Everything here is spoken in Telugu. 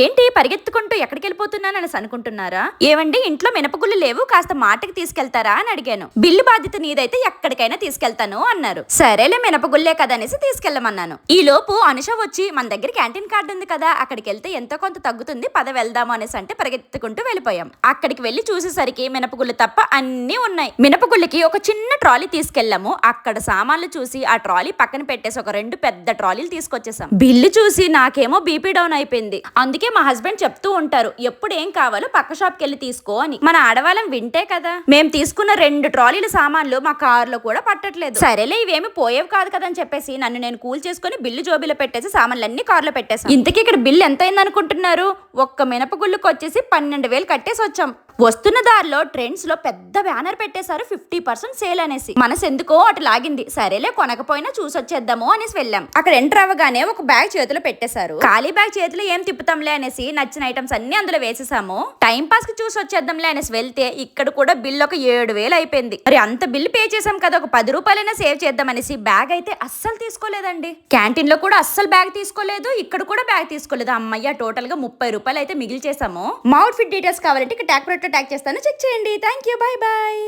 ఏంటి పరిగెత్తుకుంటూ ఎక్కడికి వెళ్ళిపోతున్నానని అనుకుంటున్నారా ఏవండి ఇంట్లో మినపగుళ్ళు లేవు కాస్త మాటకి తీసుకెళ్తారా అని అడిగాను. బిల్లు బాధ్యత నీదైతే ఎక్కడికైనా తీసుకెళ్తాను అన్నారు. సరేలే మినపగుళ్ళే కదా అనేసి తీసుకెళ్ళమన్నాను ఈ లోపు అనుష వచ్చి మన దగ్గర క్యాంటీన్ కార్డు ఉంది కదా అక్కడికి వెళ్తే ఎంతో కొంత తగ్గుతుంది పద వెళ్దాము అనేసి అంటే పరిగెత్తుకుంటూ వెళ్ళిపోయాం. అక్కడికి వెళ్ళి చూసేసరికి మినపగుళ్ళు తప్ప అన్నీ ఉన్నాయి. మినపగుళ్ళకి ఒక చిన్న ట్రాలీ తీసుకెళ్ళాము. అక్కడ సామాన్లు చూసి ఆ ట్రాలీ పక్కన పెట్టేసి ఒక రెండు పెద్ద ట్రాలీలు తీసుకొచ్చేసాం. బిల్లు చూసి నాకేమో బీపీ డౌన్ అయిపోయింది. అందుకే మా హస్బెండ్ చెప్తూ ఉంటారు ఎప్పుడు ఏం కావాలో పక్క షాప్కి వెళ్ళి తీసుకో అని. మన ఆడవాళ్ళం వింటే కదా మేము తీసుకున్న రెండు ట్రాలీల సామాన్లు మా కారులో కూడా పట్టట్లేదు. సరేలే ఇవేమి పోయేవి కాదు కదా అని చెప్పేసి నన్ను నేను కూల్ చేసుకుని బిల్లు జోబీలో పెట్టేసి సామాన్లన్నీ కారులో పెట్టేసాను ఇంతకీ ఇక్కడ బిల్లు ఎంత అయిందనుకుంటున్నారు ఒక్క మినపగుళ్ళకి వచ్చేసి పన్నెండు వేలు కట్టేసి వచ్చాం వస్తున్న దారిలో ట్రెండ్స్లో పెద్ద బ్యానర్ పెట్టేశారు ఫిఫ్టీ పర్సెంట్ సేల్ అనేసి. మనసు ఎందుకో అటు లాగింది. సరేలే కొనకపోయినా చూసొచ్చేద్దాము అనేసి వెళ్ళాం. అక్కడ ఎంటర్ అవ్వగానే ఒక బ్యాగ్ చేతిలో పెట్టేశారు. ఖాళీ బ్యాగ్ చేతిలో ఏం తిప్పుతాంలే అనేసి నచ్చిన ఐటమ్స్ అన్ని అందులో వేసేసాము. టైం పాస్కి చూసి వచ్చేద్దాంలే అనేసి వెళ్తే ఇక్కడ కూడా బిల్ ఒక ఏడు వేలు అయిపోయింది. మరి అంత బిల్ పే చేసాం కదా ఒక పది రూపాయలైనా సేవ్ చేద్దాం అనేసి బ్యాగ్ అయితే అస్సలు తీసుకోలేదండి. క్యాంటీన్లో కూడా అస్సలు బ్యాగ్ తీసుకోలేదు ఇక్కడ కూడా బ్యాగ్ తీసుకోలేదు. అమ్మయ్య టోటల్గా ముప్పై రూపాయలు అయితే మిగిలి చేసాము మా అవుట్ ఫిట్ డీటెయిల్స్ కావాలంటే ఇక్కడ ట్యాగ్ ట్యాగ్ చేస్తాను. చెక్ చేయండి. Thank you bye bye